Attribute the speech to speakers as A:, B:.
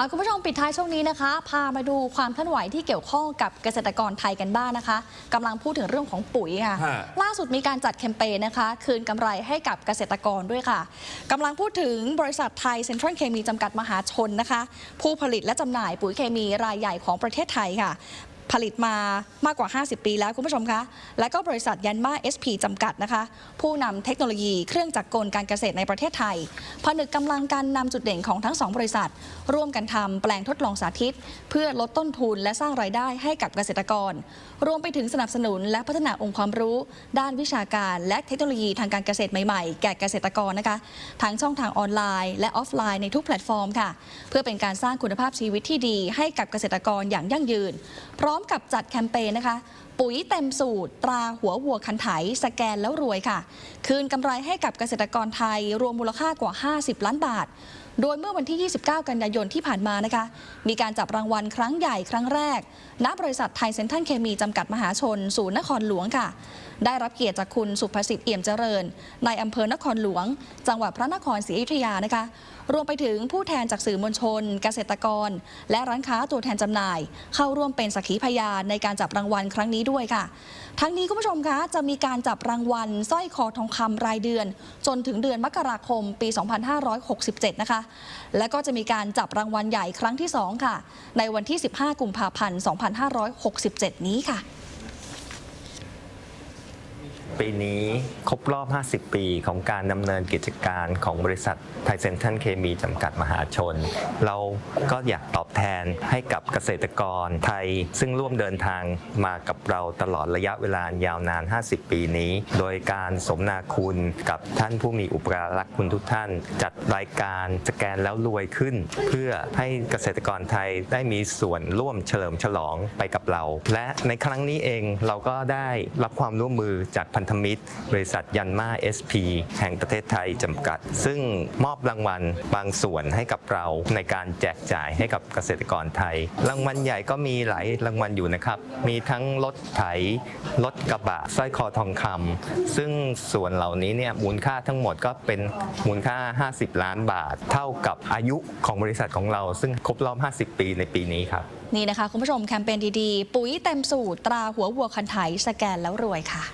A: อ่าคุณผู้ชมปิดท้ายช่วงนี้นะคะ พามาดูความเคลื่อนไหวที่เกี่ยวข้องกับเกษตรกรไทยกันบ้างนะคะกำลังพูดถึงเรื่องของปุ๋ยค่ะ
B: ฮะ
A: ล่าสุดมีการจัดแคมเปญนะคะ คืนกำไรให้กับเกษตรกรด้วยค่ะ กำลังพูดถึงบริษัทไทยเซ็นทรัลเคมีจำกัดมหาชนนะคะ ผู้ผลิตและจำหน่ายปุ๋ยเคมีรายใหญ่ของประเทศไทยค่ะ ผลิตมามากกว่า 50 ปีแล้วคุณผู้ชมคะ และก็บริษัทยันมา SP จำกัดนะคะ ผู้นำเทคโนโลยีเครื่องจักรกลการเกษตรในประเทศไทย ผนึกกำลังการนำจุดเด่นของทั้งสองบริษัท ร่วมกันทำแปลงทดลองสาธิต เพื่อลดต้นทุนและสร้างรายได้ให้กับเกษตรกร รวมไปถึงสนับสนุนและพัฒนาองค์ความรู้ ด้านวิชาการและเทคโนโลยีทางการเกษตรใหม่ๆ แก่เกษตรกรนะคะทั้งช่องทางออนไลน์ และออฟไลน์ในทุกแพลตฟอร์มค่ะ เพื่อเป็นการสร้างคุณภาพชีวิตที่ดีให้กับเกษตรกรอย่างยั่งยืน พร้อมกับจัดแคมเปญนะคะ ปุ๋ยเต็มสูตร ตราหัววัวคันไถสแกนแล้วรวยค่ะ คืนกำไรให้กับเกษตรกรไทยรวมมูลค่ากว่า 50 ล้านบาท โดยเมื่อวันที่ 29 กันยายนที่ผ่านมานะคะ มีการจับรางวัลครั้งใหญ่ครั้งแรก ณ บริษัทไทยเซ็นทรัลเคมีจำกัดมหาชนศูนย์นครหลวงค่ะ ได้รับเกียรติจากคุณสุภสิทธิ์เอี่ยมเจริญ ในายอำเภอนครหลวง จังหวัดพระนครศรีอยุธยานะคะ รวมไปถึงผู้แทนจากสื่อมวลชน เกษตรกร และร้านค้าตัวแทนจำหน่าย เข้าร่วมเป็นสักขีพยานในการจับรางวัลครั้งนี้ด้วยค่ะ ทั้งนี้คุณผู้ชมคะจะมีการจับรางวัลสร้อยคอทองคำรายเดือน จนถึงเดือนมกราคมปี 2567 นะคะและก็จะมีการจับรางวัลใหญ่ครั้งที่ 2 ค่ะ ในวันที่ 15 กุมภาพันธ์ 2567 นี้ค่ะ
C: ปีนี้ครบรอบ 50 ปีของการดำเนินกิจการของบริษัทไทยเซนทรัลเคมีจำกัดมหาชน เราก็อยากตอบแทนให้กับเกษตรกรไทย ซึ่งร่วมเดินทางมากับเราตลอดระยะเวลายาวนาน 50 ปีนี้ โดยการสมนาคุณกับท่านผู้มีอุปการะคุณทุกท่าน จัดรายการสแกนแล้วรวยขึ้น เพื่อให้เกษตรกรไทยได้มีส่วนร่วมเฉลิมฉลองไปกับเรา และในครั้งนี้เองเราก็ได้รับความร่วมมือจากพันธมิตร บริษัทยันมา SP แห่งประเทศไทยจำกัด ซึ่งมอบรางวัลบางส่วนให้กับเราในการแจกจ่ายให้กับเกษตรกรไทย รางวัลใหญ่ก็มีหลายรางวัลอยู่นะครับ มีทั้งรถไถรถกระบะสร้อยคอทองคำซึ่งส่วนเหล่านี้เนี่ยมูลค่าทั้งหมดก็เป็นมูลค่า 50 ล้านบาท เท่ากับอายุของบริษัทของเรา ซึ่งครบรอบ 50 ปีในปีนี้ครับ
A: นี่นะคะ คุณผู้ชมแคมเปญดี ๆ ปุ๋ยเต็มสูตรตราหัววัวคันไถสแกนแล้วรวยค่ะ